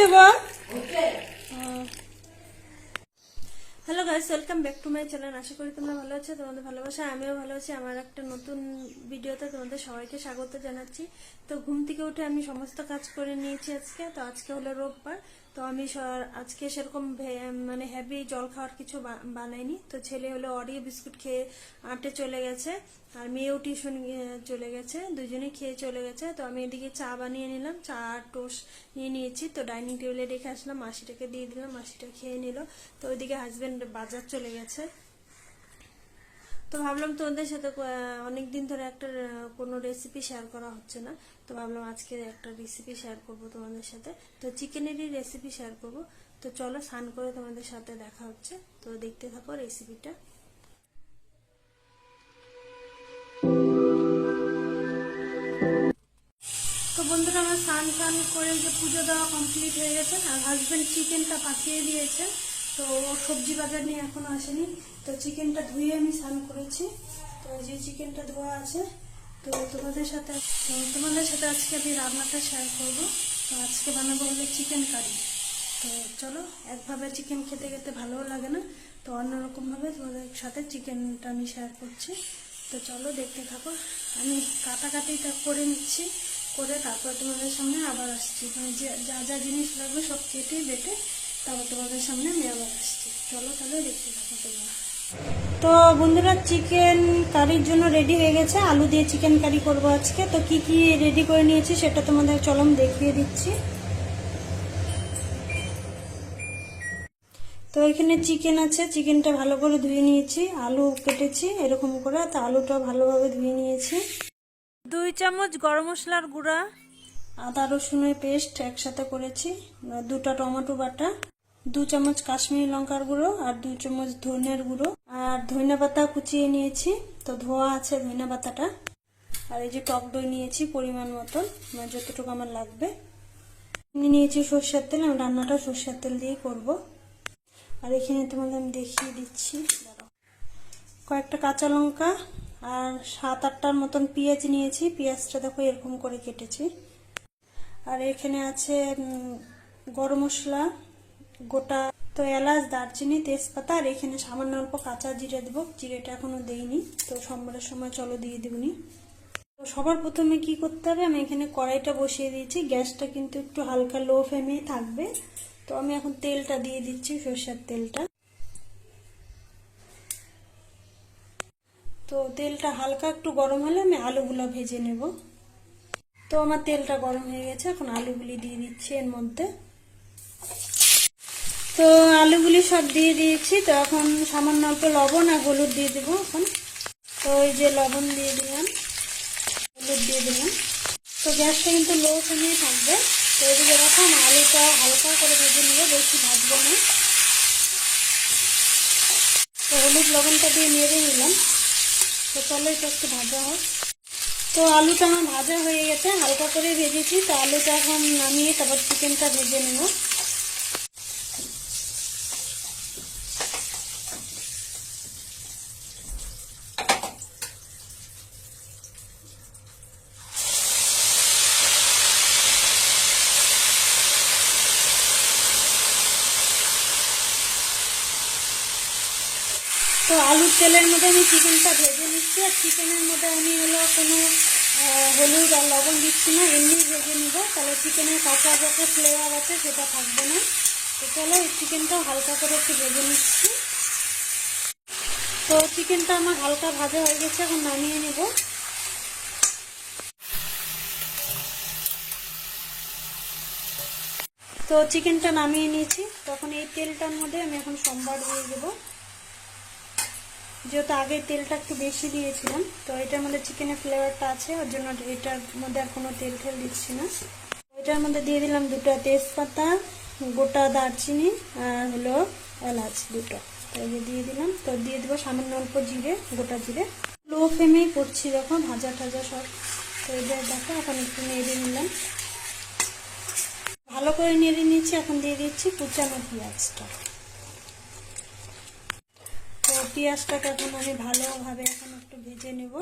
হয়েছে গো hello guys welcome back to my channel আশা করি তোমরা ভালো আছো, তোমাদের ভালোবাসা আমিও ভালো আছি। আমার একটা নতুন ভিডিওতে তোমাদের সবাইকে স্বাগত জানাচ্ছি। তো ঘুম থেকে উঠে আমি সমস্ত কাজ করে নিয়েছি আজকে। তো আজকে হলো রোববার। তো আমি আজকে সেরকম মানে হেভি জল খাওয়ার কিছু বানাইনি। তো ছেলে হলো অরিও বিস্কুট খেয়ে আটে চলে গেছে, আর মেয়েও টিউশন চলে গেছে, দুজনে খেয়ে চলে গেছে। তো আমি এদিকে চা বানিয়ে নিলাম, চা আর টোস্ট নিয়ে নিয়েছি। তো ডাইনিং টেবিলে রেখে আসলাম, মাসিটাকে দিয়ে দিলাম, মাসিটা খেয়ে নিল। তো ওইদিকে হাজবেন্ড বাজার চলে গেছে। তো ভাবলাম তোমাদের সাথে অনেক দিন ধরে একটা কোনো রেসিপি শেয়ার করা হচ্ছে না। তো ভাবলাম আজকে একটা রেসিপি শেয়ার করব তোমাদের সাথে। তো চিকেনেরই রেসিপি শেয়ার করব। তো চলো স্নান করে তোমাদের সাথে দেখা হচ্ছে। তো দেখতে থাকো রেসিপিটা তো বন্ধুরা, আমার স্নান টান করে যে পুজো দেওয়া কমপ্লিট হয়ে গেছে, আর হাজবেন্ড চিকেনটা পাঠিয়ে দিয়েছে। তো সবজি বাজার নিয়ে এখনও আসেনি। তো চিকেনটা ধুয়ে আমি স্নান করেছি। তো যে চিকেনটা ধোয়া আছে তো তোমাদের সাথে তোমাদের সাথে আজকে আমি রান্নাটা শেয়ার করব। তো আজকে বানাবো হলো চিকেন কারি তো চলো, একভাবে চিকেন খেতে খেতে ভালোও লাগে না, তো অন্যরকমভাবে তোমাদের সাথে চিকেনটা আমি শেয়ার করছি। তো চলো, দেখতে থাকো। আমি কাটাকাটিটা করে নিচ্ছি, করে তারপর তোমাদের সামনে আবার আসছি। মানে যে যা যা জিনিস লাগবে সব কেটে বেটে তারপর তোমাদের সামনে আমি আবার আসছি। চলো তাহলে দেখতে থাকো তোমরা। তো বন্ধুরা চিকেন কারির জন্য রেডি হয়ে গেছে। আলু দিয়ে চিকেন কারি করব আজকে। তো কি কি রেডি করে নিয়েছি সেটা তোমাদের চলম দেখিয়ে দিচ্ছি। তো এখানে চিকেন আছে। চিকেনটা ভালো করে ধুয়ে নিয়েছি। আলু কেটেছি এরকম করে। তো আলুটা ভালোভাবে ধুয়ে নিয়েছি। দুই চামচ গরম মশলার গুঁড়া। আদা রসুনের পেস্ট একসাথে করেছি। দুটা টমেটো বাটা। দু চামচ কাশ্মীরি লঙ্কার গুঁড়ো আর দু চামচ ধনের গুঁড়ো। আর ধনে পাতা কুচিয়ে নিয়েছি। তো ধোয়া আছে ধনে পাতাটা। আর এই যে টক দই নিয়েছি পরিমাণ মতন। মানে যতটুকু আমার লাগবে। নিয়ে নিয়েছি সর্ষের তেল। আমি রান্নাটা সর্ষের তেল দিয়েই করব। আর এখানে তোমাদের আমি দেখিয়ে দিচ্ছি। কয়েকটা কাঁচা লঙ্কা আর সাত আটটার মতন পেঁয়াজ নিয়েছি। পেঁয়াজটা দেখো এরকম করে কেটেছি। আর এখানে আছে গরম মশলা গোটা তো এলাচ, দারচিনি, তেজপাতা আর এখানে সামান্য অল্প কাঁচা জিরে দেবো। জিরেটা এখনও দেইনি, তো সোমবারের সময় চলো দিয়ে দেবনি। তো সবার প্রথমে কি করতে হবে? আমি এখানে কড়াইটা বসিয়ে দিয়েছি। গ্যাসটা কিন্তু একটু হালকা লো ফ্লেমেই থাকবে। তো আমি এখন তেলটা দিয়ে দিচ্ছি, সর্ষের তেলটা। তো তেলটা হালকা একটু গরম হলে আমি আলুগুলো ভেজে নেব। তো আমার তেলটা গরম হয়ে গেছে, এখন আলুগুলি দিয়ে দিচ্ছি এর মধ্যে। তো আলুগুলি সব দিয়ে দিয়েছি, তো এখন সামান্য অল্প লবণ আর হলুদ দিয়ে দেবো এখন। তো ওই যে লবণ দিয়ে দিলাম, হলুদ দিয়ে দিলাম। তো গ্যাসটা কিন্তু লো ফ্লেমেই থাকবে। তো এদিকে আমি আলুটা হালকা করে ভেজে নেব, বেশি ভাজবো না। তো হলুদ লবণটা দিয়ে নেড়ে নিলাম। তো চলো এটা একটু ভাজা হোক। তো আলুটা আমার ভাজা হয়ে গেছে, হালকা করে ভেজেছি। তো আলুটা এখন নামিয়ে তারপর চিকেনটা ভেজে নেব। তো আলুর তেলের মধ্যে আমি চিকেনটা ভেজে নিচ্ছি, আর চিকেনের মধ্যে আমি হলো কোনো হলুদ আর লবণ দিচ্ছি না, এমনি ভেজে নিব। তাহলে চিকেনের কাঁচা যত ফ্লেভার আছে সেটা থাকবে না। তো চলো এই চিকেনটা হালকা করে একটু ভেজে নিচ্ছি। তো চিকেনটা আমার হালকা ভাজা হয়ে গেছে, এখন নামিয়ে নেব। তো চিকেনটা নামিয়ে নিয়েছি। তখন এই তেলটার মধ্যে আমি এখন সোমবার দিয়ে দেবো। যেহেতু আগে তেলটা একটু বেশি দিয়েছিলাম, তো এটার মধ্যে চিকেনের ফ্লেভারটা আছে, ওর জন্য এটার মধ্যে আর কোনো তেল টেল দিচ্ছি না। এটার মধ্যে দিয়ে দিলাম দুটো তেজপাতা, গোটা দারচিনি আর হলো এলাচ দুটো। তো দিয়ে দিলাম, তো দিয়ে দেবো সামান্য অল্প জিরে, গোটা জিরে। লো ফ্লেমেই করছি যখন, ভাজা টাজা সব। তো এবার দেখো, এখন একটু নেড়ে নিলাম। ভালো করে নেড়ে নিচ্ছি এখন দিয়ে দিচ্ছি কুচানো পেঁয়াজটা। পেঁয়াজটাকে এখন আমি ভালোভাবে এখন একটু ভেজে নেব।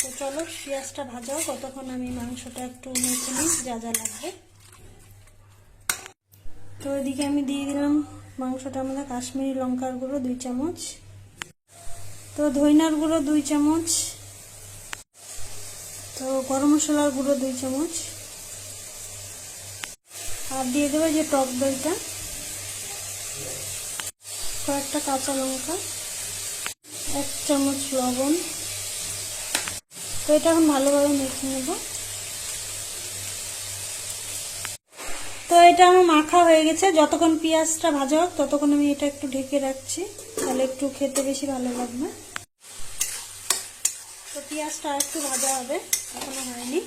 তো চলো, পেঁয়াজটা ভাজাও কতক্ষণ আমি মাংসটা একটু মেখে নিই, যা যা লাগবে। তো এদিকে আমি দিয়ে দিলাম মাংসটা আমাদের কাশ্মীরি লঙ্কার গুঁড়ো, দুই চামচ। তো ধইনার গুঁড়ো, দুই চামচ। তো গরম মশলার গুঁড়ো, দুই চামচ। আর দিয়ে দেবো যে টক দইটা। কয়েকটা কাঁচা লঙ্কা, এক চামচ লবণ। তো এটা এখন ভালোভাবে মেখে নেব। তো এটা আমার মাখা হয়ে গেছে। যতক্ষণ পেঁয়াজটা ভাজা হোক, ততক্ষণ আমি এটা একটু ঢেকে রাখছি। তাহলে একটু খেতে বেশি ভালো লাগবে। তো পেঁয়াজটা একটু ভাজা হবে, এখনও হয়নি।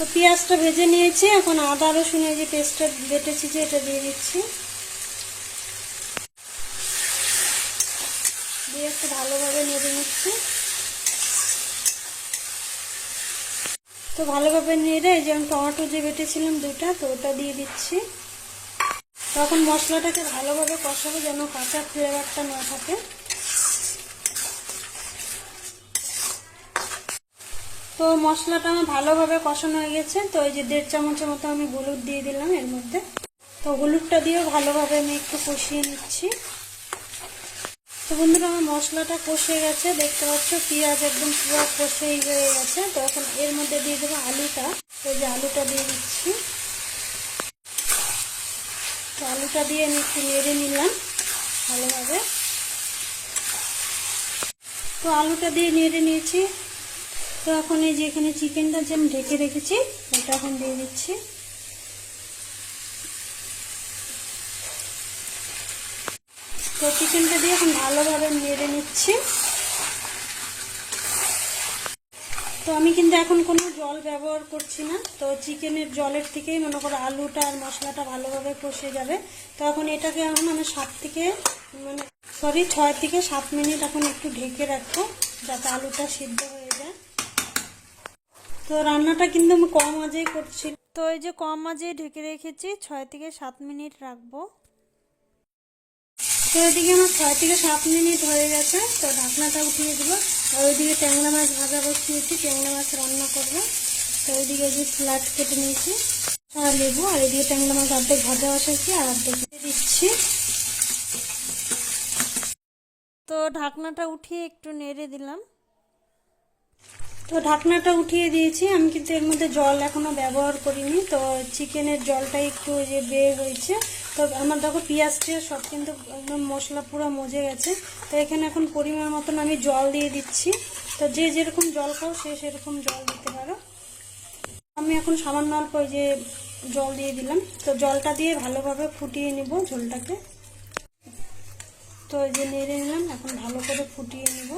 তো পেঁয়াজটা ভেজে নিয়েছি। এখন আদা রসুনের যে পেস্টটা বেটেছি যে এটা দিয়ে দিচ্ছি। দিয়ে একটু ভালোভাবে নেড়ে নিচ্ছি। তো ভালোভাবে নেড়ে এই যে আমি টমেটো যে বেটেছিলাম দুটা তো ওটা দিয়ে দিচ্ছি। তখন মশলাটাকে ভালোভাবে কষাবো যেন কাঁচা ফ্লেভারটা না থাকে। তো মশলাটা আমার ভালোভাবে কষানো হয়ে গেছে। তো এই যে দেড় চামচের মতো আমি হলুদ দিয়ে দিলাম এর মধ্যে। তো হলুদটা দিয়েও ভালোভাবে আমি একটু কষিয়ে নিচ্ছি। তো বন্ধুরা, আমার মশলাটা কষে গেছে। দেখতে পাচ্ছ, পেঁয়াজ একদম পুরো কষেই হয়ে গেছে। তো এখন এর মধ্যে দিয়ে দেবো আলুটা। তো যে আলুটা দিয়ে দিচ্ছি। তো আলুটা দিয়ে আমি একটু নেড়ে নিলাম ভালোভাবে। তো আলুটা দিয়ে নেড়ে নিয়েছি। তো এখন এই যে এখানে চিকেনটা যে আমি ঢেকে রেখেছি, ওটা এখন দিয়ে দিচ্ছি। তো চিকেনটা দিয়ে এখন ভালোভাবে নেড়ে নিচ্ছি। তো আমি কিন্তু এখন কোনো জল ব্যবহার করছি না। তো চিকেনের জলের থেকেই মনে করো আলুটা আর মশলাটা ভালোভাবে কষে যাবে। তো এখন এটাকে এখন আমি সাত থেকে মানে সরি, ছয় থেকে সাত মিনিট এখন একটু ঢেকে রাখব, যাতে আলুটা সিদ্ধ হয়ে তো রান্নাটা কিন্তু আমি কম আজেই করছি। তো এই যে কম আজেই ঢেকে রেখেছি, ছয় থেকে সাত মিনিট রাখব। তো এদিকে আমার ছয় থেকে সাত মিনিট হয়ে গেছে, তো ঢাকনাটা উঠিয়ে দেবো। আর ওইদিকে ট্যাংরা মাছ ভাজা বসিয়েছি, ট্যাংরা মাছ রান্না করব। তো ওইদিকে যে স্লাট কেটে নিয়েছি, আর লেবু, আর এদিকে ট্যাংরা মাছ অর্ধেক ভাজা বসাইছি আর অর্ধেক দিচ্ছি। তো ঢাকনাটা উঠিয়ে একটু নেড়ে দিলাম। তো ঢাকনাটা উঠিয়ে দিয়েছি। আমি কিন্তু এর মধ্যে জল এখনও ব্যবহার করিনি। তো চিকেনের জলটা একটু যে বের হয়েছে। তো আমার দেখো পেঁয়াজ টিয়াজ সব কিন্তু একদম মশলা পুরো মজে গেছে। তো এখানে এখন পরিমাণ মতন আমি জল দিয়ে দিচ্ছি। তো যে যেরকম জল খাও সে সেরকম জল দিতে পারো। আমি এখন সামান্য অল্প ওই যে জল দিয়ে দিলাম। তো জলটা দিয়ে ভালোভাবে ফুটিয়ে নিব ঝোলটাকে। তো এই যে নেড়ে নিলাম, এখন ভালো করে ফুটিয়ে নিব।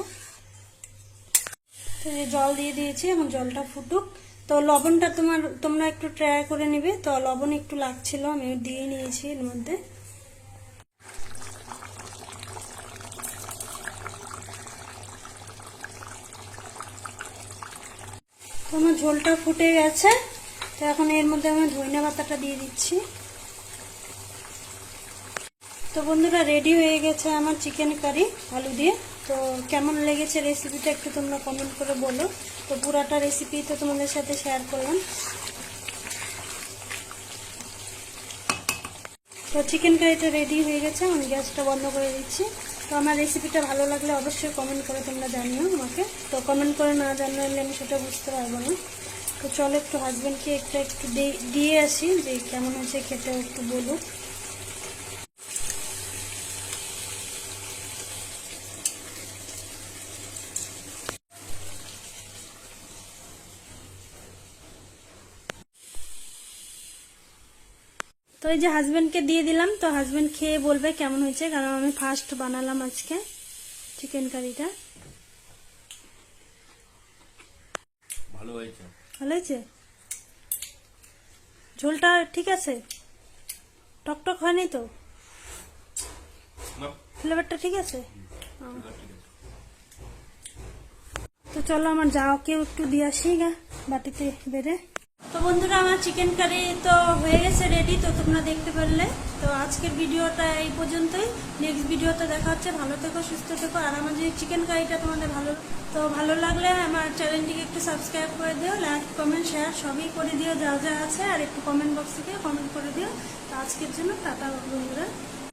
জল দিয়ে দিয়েছি এখন জলটা ফুটুক। তো লবণটা তোমার, তোমরা একটু ট্রাই করে নিবে। তো লবণ একটু লাগছিল, আমি দিয়ে নিয়েছি এর মধ্যে। তো আমার ঝোলটা ফুটে গেছে। তো এখন এর মধ্যে আমি ধনিয়া পাতাটা দিয়ে দিচ্ছি। তো বন্ধুরা রেডি হয়ে গেছে আমার চিকেন কারি আলু দিয়ে। তো কেমন লেগেছে রেসিপিটা একটু তোমরা কমেন্ট করে বলো। তো পুরাটা রেসিপি তো তোমাদের সাথে শেয়ার করলাম। তো চিকেন কারিটা রেডি হয়ে গেছে, আমি গ্যাসটা বন্ধ করে দিচ্ছি। তো আমার রেসিপিটা ভালো লাগলে অবশ্যই কমেন্ট করে তোমরা জানিও আমাকে। তো কমেন্ট করে না জানালে আমি সেটা বুঝতে পারব না। তো চলো একটু হাজব্যান্ডকে একটু একটু দিয়ে আসি যে কেমন হয়েছে খেতে একটু বলুক তো এই যে হাজব্যান্ডকে দিয়ে দিলাম তো হাজব্যান্ড খেয়ে বলবে কেমন হয়েছে কারণ আমি ফার্স্ট বানালাম আজকে চিকেন কারিটা ভালো হয়েছে। ভালো হয়েছে? ঝোলটা ঠিক আছে? টকটক হয়নি তো? ফ্লেভারটা ঠিক আছে। তো চলো আমার যাওকেও একটু দিয়ে আসি গা বাটিতে বেড়ে। তো বন্ধুরা, আমার চিকেন কারি তো হয়ে গেছে রেডি তো তোমরা দেখতে পারলে। তো আজকের ভিডিওটা এই পর্যন্তই। নেক্সট ভিডিওতে দেখা হচ্ছে। ভালো থেকো, সুস্থ থেকো। আর আমার যে চিকেন কারিটা তোমাদের ভালো, তো ভালো লাগলে আমার চ্যানেলটিকে একটু সাবস্ক্রাইব করে দিও লাইক কমেন্ট শেয়ার সবই করে দিও, যা যা আছে। আর একটু কমেন্ট বক্স থেকে কমেন্ট করে দিও। তো আজকের জন্য টাটা বন্ধুরা।